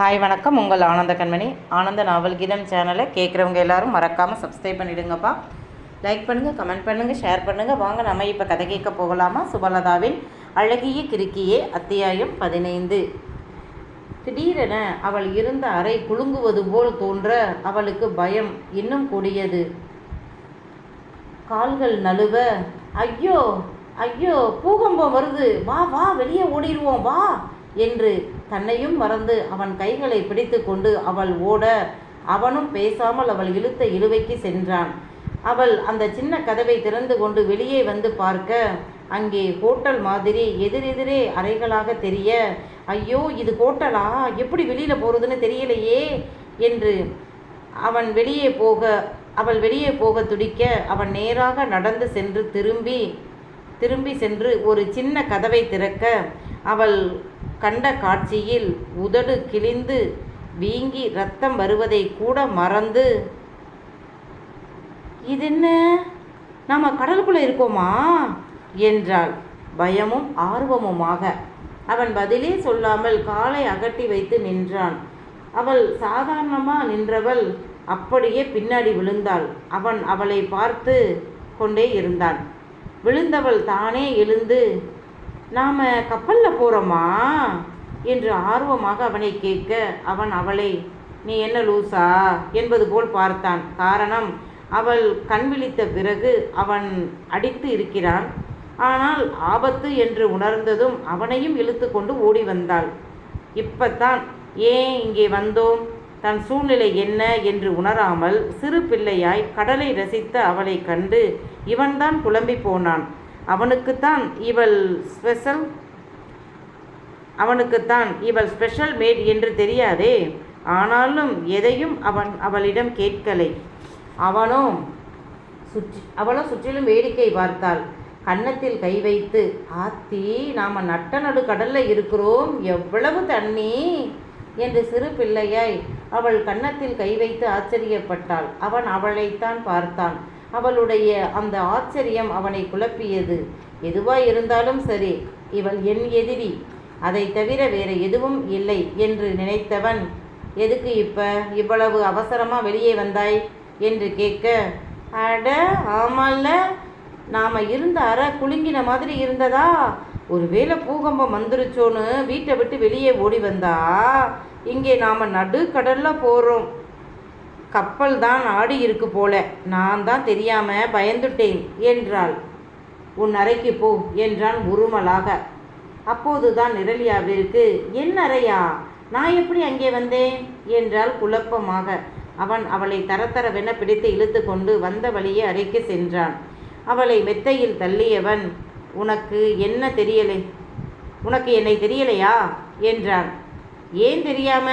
Hi வணக்கம். உங்கள் ஆனந்த கண்மணி. ஆனந்த நாவல் கீதம் சேனலை கேட்குறவங்க எல்லாரும் மறக்காமல் சப்ஸ்கிரைப் பண்ணிடுங்கப்பா. லைக் பண்ணுங்கள் கமெண்ட் பண்ணுங்கள் ஷேர் பண்ணுங்கள் வாங்க நம்ம இப்போ கதை கேட்க போகலாமா? சுபலதாவின் அழகிய கிறுக்கியே அத்தியாயம் பதினைந்து. திடீரென அவள் இருந்த அறை குலுங்குவது போல் தோன்ற அவளுக்கு பயம் இன்னும் கூடியது. கால்கள் நழுவ ஐயோ ஐயோ பூகம்பம் வருது. வா வா வெளியே ஓடிடுவோம் வா. என்று தன்னையும் மறந்து அவன் கைகளை பிடித்து கொண்டு அவள் ஓட அவனும் பேசாமல் அவள் இழுத்த இழுவைக்கு சென்றான். அவள் அந்த சின்ன கதவை திறந்து கொண்டு வெளியே வந்து பார்க்க அங்கே ஹோட்டல் மாதிரி எதிரெதிரே அறைகளாக தெரிய ஐயோ இது ஹோட்டலா? எப்படி வெளியில் போகிறதுன்னு தெரியலையே? என்று அவன் வெளியே போக அவள் வெளியே போக துடிக்க அவன் நேராக நடந்து சென்று திரும்பி திரும்பி சென்று ஒரு சின்ன கதவை திறக்க அவள் கண்ட காட்சியில் உதடு கிழிந்து வீங்கி ரத்தம் வருவதை கூட மறந்து. இது என்ன நம்ம கடலுக்குள்ளே இருக்கோமா? என்றாள் பயமும் ஆர்வமுமாக. அவன் பதிலே சொல்லாமல் காலை அகட்டி வைத்து நின்றான். அவள் சாதாரணமாக நின்றவள் அப்படியே பின்னாடி விழுந்தாள். அவன் அவளை பார்த்து கொண்டே இருந்தான். விழுந்தவள் தானே எழுந்து நாம் கப்பலில் போகிறோமா என்று ஆர்வமாக அவனை கேட்க அவன் அவளை. நீ என்ன லூசா? என்பது போல் பார்த்தான். காரணம் அவள் கண் விழித்த பிறகு அவன் அடித்து இருக்கிறான். ஆனால் ஆபத்து என்று உணர்ந்ததும் அவனையும் இழுத்து கொண்டு ஓடி வந்தாள். இப்பத்தான் ஏன் இங்கே வந்தோம்? தன் சூழ்நிலை என்ன? என்று உணராமல் சிறு பிள்ளையாய் கடலை ரசித்த அவளை கண்டு இவன்தான் குழம்பி போனான். அவனுக்குத்தான் இவள் ஸ்பெஷல் அவனுக்குத்தான் இவள் ஸ்பெஷல் மேட் என்று தெரியாதே. ஆனாலும் எதையும் அவன் அவளிடம் கேட்கலை. அவனோ சுற்றி அவளோ சுற்றிலும் வேடிக்கை பார்த்தாள். கன்னத்தில் கை வைத்து ஆத்தி நாம் நட்ட நடு கடலில் இருக்கிறோம். எவ்வளவு தண்ணி? என்று சிறு பிள்ளையாய் அவள் கன்னத்தில் கை வைத்து ஆச்சரியப்பட்டாள். அவன் அவளைத்தான் பார்த்தான். அவளுடைய அந்த ஆச்சரியம் அவனை குழப்பியது. எதுவாய் இருந்தாலும் சரி இவள் என் எதிரி. அதை தவிர வேற எதுவும் இல்லை என்று நினைத்தவன் எதுக்கு இப்ப? இவ்வளவு அவசரமா வெளியே வந்தாய்? என்று கேட்க அட ஆமால்ல. நாம இருந்த அறை குலுங்கின மாதிரி இருந்ததா? ஒருவேளை பூகம்பம் வந்துருச்சோன்னு வீட்டை விட்டு வெளியே ஓடி வந்தா? இங்கே நாம நடு கடல்ல போறோம். கப்பல் தான் ஆடி இருக்கு போல. நான் தான் தெரியாம பயந்துட்டேன் என்றாள். உன் அறைக்கு போ என்றான் உருமலாக. அப்போதுதான் நிரலியாவிற்கு என் அறையா? நான் எப்படி அங்கே வந்தேன்? என்றால் குழப்பமாக. அவன் அவளை தரத்தரவென பிடித்து இழுத்து கொண்டு வந்த வழியே அறைக்கு சென்றான். அவளை மெத்தையில் தள்ளியவன் உனக்கு என்ன தெரியலை? உனக்கு என்னை தெரியலையா? என்றான். ஏன் தெரியாம?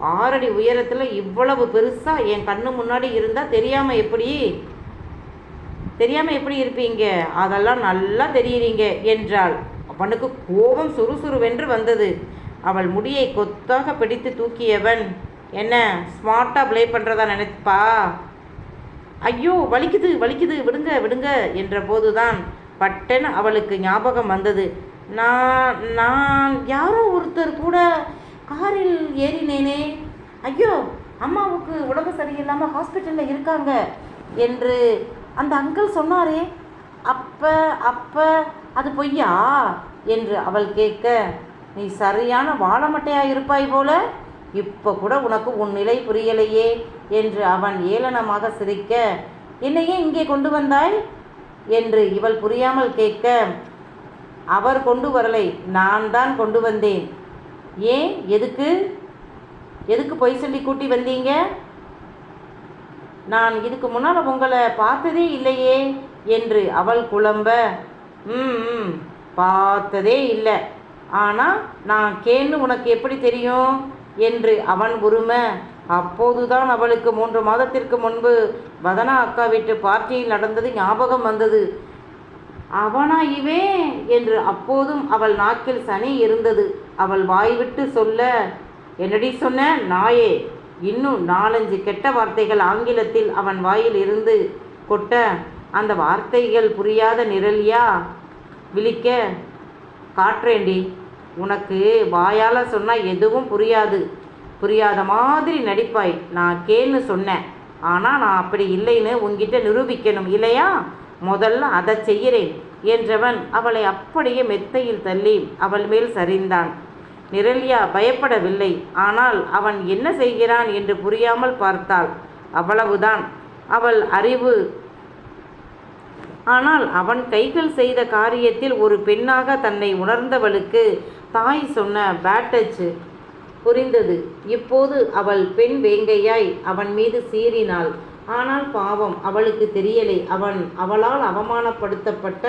ஆறடி உயரத்தில் இவ்வளவு பெருசாக என் கண்ணு முன்னாடி இருந்தால் தெரியாமல் எப்படி? தெரியாமல் எப்படி இருப்பீங்க? அதெல்லாம் நல்லா தெரியுறீங்க என்றாள். அவனுக்கு கோபம் சுறுசுறுவென்று வந்தது. அவள் முடியை கொத்தாக பிடித்து தூக்கியவன் என்ன ஸ்மார்ட்டாக ப்ளே பண்ணுறதா நினைப்பா? ஐயோ வலிக்குது வலிக்குது விடுங்க விடுங்க என்ற போதுதான் பட்டன் அவளுக்கு ஞாபகம் வந்தது. நான் நான் யாரோ ஒருத்தர் கூட காரில் ஏறினேனே. ஐயோ அம்மாவுக்கு உடம்பு சரியில்லாமல் ஹாஸ்பிட்டலில் இருக்காங்க என்று அந்த அங்கிள் சொன்னாரே. அப்ப அப்ப அது பொய்யா? என்று அவள் கேட்க நீ சரியான வாழமட்டையாக இருப்பாய் போல? இப்போ கூட உனக்கு உன் நிலை புரியலையே என்று அவன் ஏளனமாக சிரிக்க என்னையே இங்கே கொண்டு வந்தாய்? என்று இவள் புரியாமல் கேட்க அவர் கொண்டு வரலை நான் தான் கொண்டு வந்தேன். ஏன்? எதுக்கு? எதுக்கு பொய் சொல்லி கூட்டி வந்தீங்க? நான் இதுக்கு முன்னால் உங்களை பார்த்ததே இல்லையே என்று அவள் குழம்ப. ம் ம், பார்த்ததே இல்லை. ஆனால் நான் கேன்னு உனக்கு எப்படி தெரியும்? என்று அவன் உரும. அப்போதுதான் அவளுக்கு மூன்று மாதத்திற்கு முன்பு வதனா அக்கா வீட்டு பார்ட்டியில் நடந்தது ஞாபகம் வந்தது. அவனா இவே என்று அப்போதும் அவள் நாக்கில் சனி இருந்தது. அவள் வாய்விட்டு சொல்ல என்னடி சொன்ன? நாயே. இன்னும் நாலஞ்சு கெட்ட வார்த்தைகள் ஆங்கிலத்தில் அவன் வாயில் இருந்து கொட்ட அந்த வார்த்தைகள் புரியாத நிரலியா? விழிக்க. காற்றேண்டி உனக்கு வாயால் சொன்னால் எதுவும் புரியாது. புரியாத மாதிரி நடிப்பாய். நான் கேன்னு சொன்னேன். ஆனால் நான் அப்படி இல்லைன்னு உன்கிட்ட நிரூபிக்கணும் இல்லையா? முதல்ல அதை செய்கிறேன் என்றவன் அவளை அப்படியே மெத்தையில் தள்ளி அவள் மேல் சரிந்தான். நிரல்யா பயப்படவில்லை. ஆனால் அவன் என்ன செய்கிறான் என்று புரியாமல் பார்த்தாள். அவ்வளவுதான். அவள் அறிவு. ஆனால் அவன் கைகள் செய்த காரியத்தில் ஒரு பெண்ணாக தன்னை உணர்ந்தவளுக்கு தாய் சொன்ன பேட்டச்சு புரிந்தது. இப்போது அவள் பெண் வேங்கையாய் அவன் மீது சீறினாள். ஆனால் பாவம் அவளுக்கு தெரியலை. அவன் அவளால் அவமானப்படுத்தப்பட்ட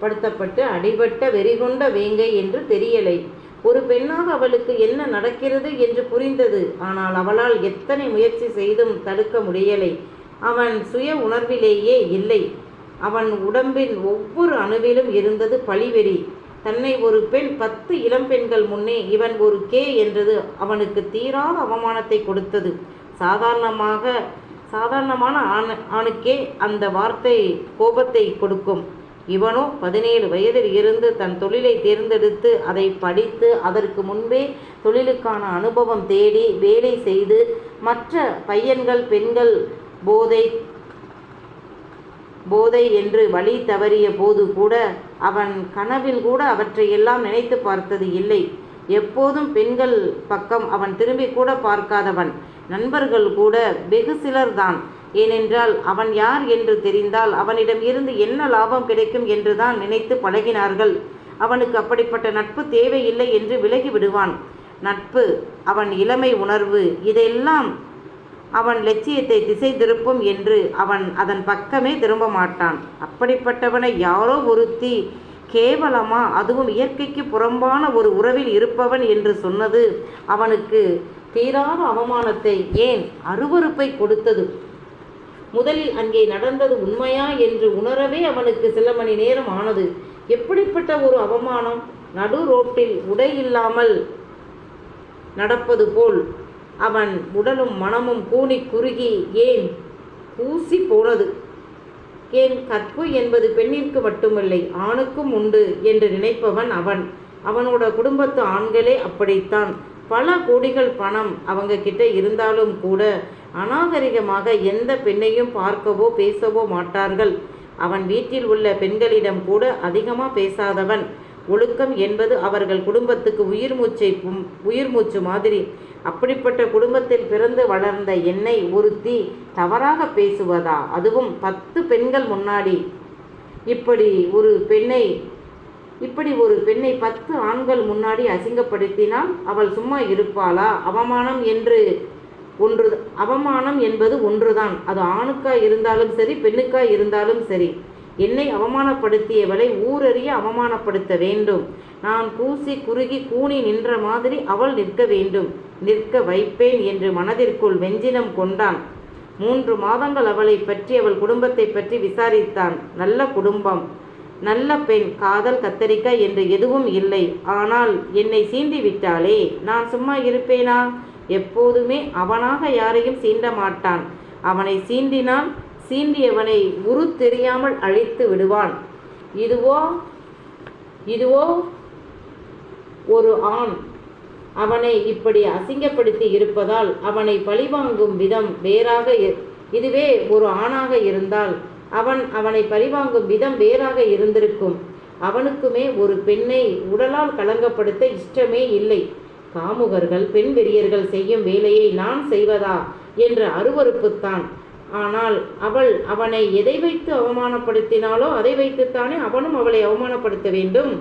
படுத்தப்பட்டு அடிபட்ட வெறிகொண்ட வேங்கை என்று தெரியலை. ஒரு பெண்ணாக அவளுக்கு என்ன நடக்கிறது என்று புரிந்தது. ஆனால் அவளால் எத்தனை முயற்சி செய்தும் தடுக்க முடியலை. அவன் சுய உணர்விலேயே இல்லை. அவன் உடம்பின் ஒவ்வொரு அணுவிலும் இருந்தது பழிவெறி. தன்னை ஒரு பெண் பத்து இளம்பெண்கள் முன்னே இவன் ஒரு கே என்றது அவனுக்கு தீராத அவமானத்தை கொடுத்தது. சாதாரணமாக சாதாரணமான ஆண் ஆணுக்கே அந்த வார்த்தை கோபத்தை கொடுக்கும். இவனோ பதினேழு வயதில் இருந்து தன் தொழிலை தேர்ந்தெடுத்து அதை படித்து அதற்கு முன்பே தொழிலுக்கான அனுபவம் தேடி வேலை செய்து மற்ற பையன்கள் பெண்கள் போதை போதை என்று வழி தவறிய போது கூட அவன் கனவில் கூட அவற்றையெல்லாம் நினைத்து பார்த்தது இல்லை. எப்போதும் பெண்கள் பக்கம் அவன் திரும்பி கூட பார்க்காதவன். நண்பர்கள் கூட வெகு சிலர்தான். ஏனென்றால் அவன் யார் என்று தெரிந்தால் அவனிடம் இருந்து என்ன லாபம் கிடைக்கும் என்றுதான் நினைத்து பழகினார்கள். அவனுக்கு அப்படிப்பட்ட நட்பு தேவையில்லை என்று விலகி விடுவான். நட்பு அவன் இளமை உணர்வு இதெல்லாம் அவன் லட்சியத்தை திசை திருப்பும் என்று அவன் அதன் பக்கமே திரும்ப மாட்டான். அப்படிப்பட்டவனை யாரோ ஒருத்தி கேவலமா அதுவும் இயற்கைக்கு புறம்பான ஒரு உறவில் இருப்பவன் என்று சொன்னது அவனுக்கு தீராத அவமானத்தை ஏன் அருவருப்பை கொடுத்தது. முதலில் அங்கே நடந்தது உண்மையா என்று உணரவே அவனுக்கு சில மணி நேரம் ஆனது. எப்படிப்பட்ட ஒரு அவமானம்? நடு ரோட்டில் உடை இல்லாமல் நடப்பது போல். அவன் உடலும் மனமும் கூனி குறுகி ஏன்? பூசி போனது. ஏன்? கற்பு என்பது பெண்ணிற்கு மட்டுமில்லை ஆணுக்கும் உண்டு என்று நினைப்பவன் அவன். அவனோட குடும்பத்து ஆண்களே அப்படித்தான். பல கோடிகள் பணம் அவங்க கிட்ட இருந்தாலும் கூட அநாகரிகமாக எந்த பெண்ணையும் பார்க்கவோ பேசவோ மாட்டார்கள். அவன் வீட்டில் உள்ள பெண்களிடம் கூட அதிகமாக பேசாதவன். ஒழுக்கம் என்பது அவர்கள் குடும்பத்துக்கு உயிர் மூச்சை உயிர் மூச்சு மாதிரி. அப்படிப்பட்ட குடும்பத்தில் பிறந்து வளர்ந்த என்னை ஒருத்தி தவறாக பேசுவதா? அதுவும் பத்து பெண்கள் முன்னாடி. இப்படி ஒரு பெண்ணை இப்படி ஒரு பெண்ணை பத்து ஆண்கள் முன்னாடி அசிங்கப்படுத்தினால் அவள் சும்மா இருப்பாளா? அவமானம் என்று ஒன்று அவமானம் என்பது ஒன்றுதான். அது ஆணுக்கா இருந்தாலும் சரி பெண்ணுக்கா இருந்தாலும் சரி. என்னை அவமானப்படுத்தியவளை ஊரறிய அவமானப்படுத்த வேண்டும். நான் கூசி குறுகி கூனி நின்ற மாதிரி அவள் நிற்க வேண்டும். நிற்க வைப்பேன் என்று மனதிற்குள் வெஞ்சினம் கொண்டான். மூன்று மாதங்கள் அவளை பற்றி அவள் குடும்பத்தை பற்றி விசாரித்தான். நல்ல குடும்பம். நல்ல பெண் காதல் கத்தரிக்காய் என்று எதுவும் இல்லை. ஆனால் என்னை சீண்டி விட்டாளே நான் சும்மா இருப்பேனா? எப்போதுமே அவனாக யாரையும் சீண்ட மாட்டான் அவனை சீண்டினான் சீண்டியவனை உரு தெரியாமல் அழித்து விடுவான். இதுவோ இதுவோ ஒரு ஆண். அவனை இப்படி அசிங்கப்படுத்தி இருப்பதால் அவனை பழிவாங்கும் விதம் வேறாக இதுவே ஒரு ஆணாக இருந்தால் அவன் அவனை பழிவாங்கும் விதம் வேறாக இருந்திருக்கும். அவனுக்குமே ஒரு பெண்ணை உடலால் களங்கப்படுத்த இஷ்டமே இல்லை. காமுகர்கள் பெண் வெறியர்கள் செய்யும் வேலையை நான் செய்வதா என்ற அருவறுப்புத்தான் ஆனால் அவள் அவனை எதை வைத்து அவமானப்படுத்தினாலோ அதை வைத்துத்தானே அவனும் அவளை அவமானப்படுத்த வேண்டும்.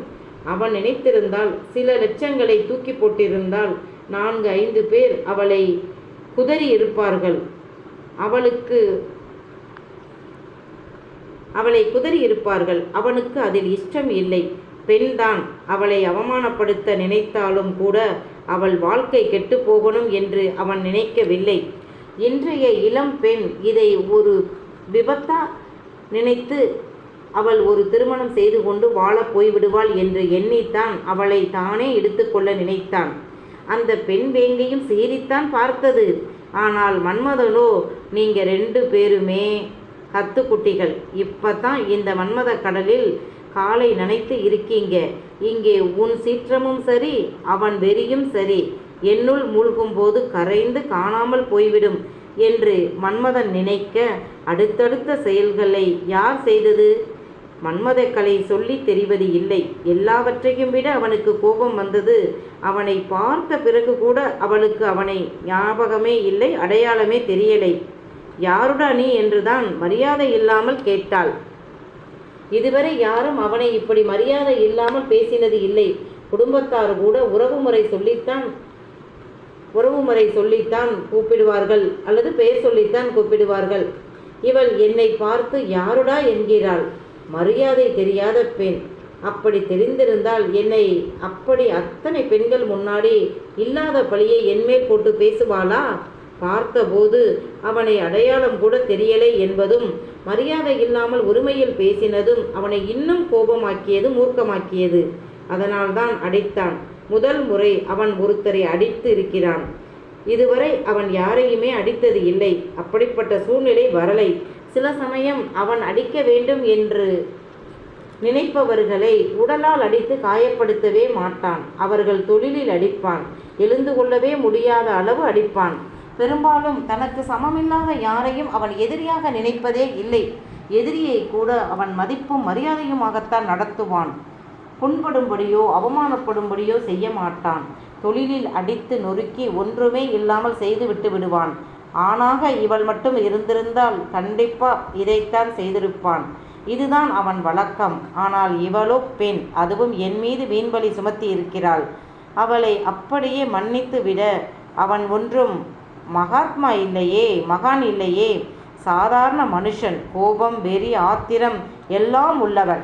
அவன் நினைத்திருந்தால் சில லட்சங்களை தூக்கி போட்டிருந்தால் நான்கு ஐந்து பேர் அவளை குதறி இருப்பார்கள். அவளுக்கு அவளை குதறி இருப்பார்கள். அவனுக்கு அதில் இஷ்டம் இல்லை. பெண்தான். அவளை அவமானப்படுத்த நினைத்தாலும் கூட அவள் வாழ்க்கை கெட்டு போகணும் என்று அவன் நினைக்கவில்லை. இன்றைய இளம் பெண் இதை ஒரு விபத்தா நினைத்து அவள் ஒரு திருமணம் செய்து கொண்டு வாழப் போய்விடுவாள் என்று எண்ணித்தான் அவளை தானே எடுத்துக்கொள்ள நினைத்தான். அந்த பெண் வேங்கையும் சீறித்தான் பார்த்தது. ஆனால் மன்மதனோ நீங்கள் ரெண்டு பேருமே கத்துக்குட்டிகள். இப்போ தான் இந்த மன்மத கடலில் காலை நனைத்து இருக்கீங்க. இங்கே உன் சீற்றமும் சரி அவன் வெறியும் சரி. என்னுள் மூழ்கும்போது கரைந்து காணாமல் போய்விடும் என்று மன்மதன் நினைக்க அடுத்தடுத்த செயல்களை யார் செய்தது? மன்மதக்கலை சொல்லி தெரிவது இல்லை. எல்லாவற்றையும் விட அவனுக்கு கோபம் வந்தது. அவனை பார்த்த பிறகு கூட அவளுக்கு அவனை ஞாபகமே இல்லை அடையாளமே தெரியலை. யாருடா நீ? என்றுதான் மரியாதை இல்லாமல் கேட்டாள். இதுவரை யாரும் அவனை இப்படி மரியாதை இல்லாமல் பேசினது இல்லை. குடும்பத்தார் கூட உறவுமுறை சொல்லித்தான் உறவுமுறை சொல்லித்தான் கூப்பிடுவார்கள் அல்லது பெயர் சொல்லித்தான் கூப்பிடுவார்கள். இவள் என்னை பார்த்து யாருடா? என்கிறாள். மரியாதை தெரியாத பெண். அப்படி தெரிந்திருந்தால் என்னை அப்படி அத்தனை பெண்கள் முன்னாடி இல்லாத பழியை என்மேல் போட்டு பேசுவாளா? பார்த்தபோது அவனை அடையாளம் கூட தெரியலை என்பதும் மரியாதை இல்லாமல் உரிமையில் பேசினதும் அவனை இன்னும் கோபமாக்கியது மூர்க்கமாக்கியது. அதனால்தான் அடித்தான். முதல் முறை அவன் ஒருத்தரை அடித்து இருக்கிறான். இதுவரை அவன் யாரையுமே அடித்தது இல்லை. அப்படிப்பட்ட சூழ்நிலை வரலை. சில சமயம் அவன் அடிக்க வேண்டும் என்று நினைப்பவர்களை உடலால் அடித்து காயப்படுத்தவே மாட்டான். அவர்கள் தொழிலில் அடிப்பான். எழுந்து கொள்ளவே முடியாத அளவு அடிப்பான். பெரும்பாலும் தனக்கு சமமில்லாத யாரையும் அவன் எதிரியாக நினைப்பதே இல்லை. எதிரியை கூட அவன் மதிப்பும் மரியாதையுமாகத்தான் நடத்துவான். புண்படும்படியோ அவமானப்படும்படியோ செய்ய மாட்டான். தொழிலில் அடித்து நொறுக்கி ஒன்றுமே இல்லாமல் செய்து விட்டு விடுவான். ஆணாக இவள் மட்டும் இருந்திருந்தால் கண்டிப்பா இதைத்தான் செய்திருப்பான். இதுதான் அவன் வழக்கம். ஆனால் இவளோ பெண் அதுவும் என் மீது வீண்பலி சுமத்தி இருக்கிறாள் அவளை அப்படியே மன்னித்து விட அவன் ஒன்றும் மகாத்மா இல்லையே மகான் இல்லையே. சாதாரண மனுஷன் கோபம் வெறி ஆத்திரம் எல்லாம் உள்ளவன்.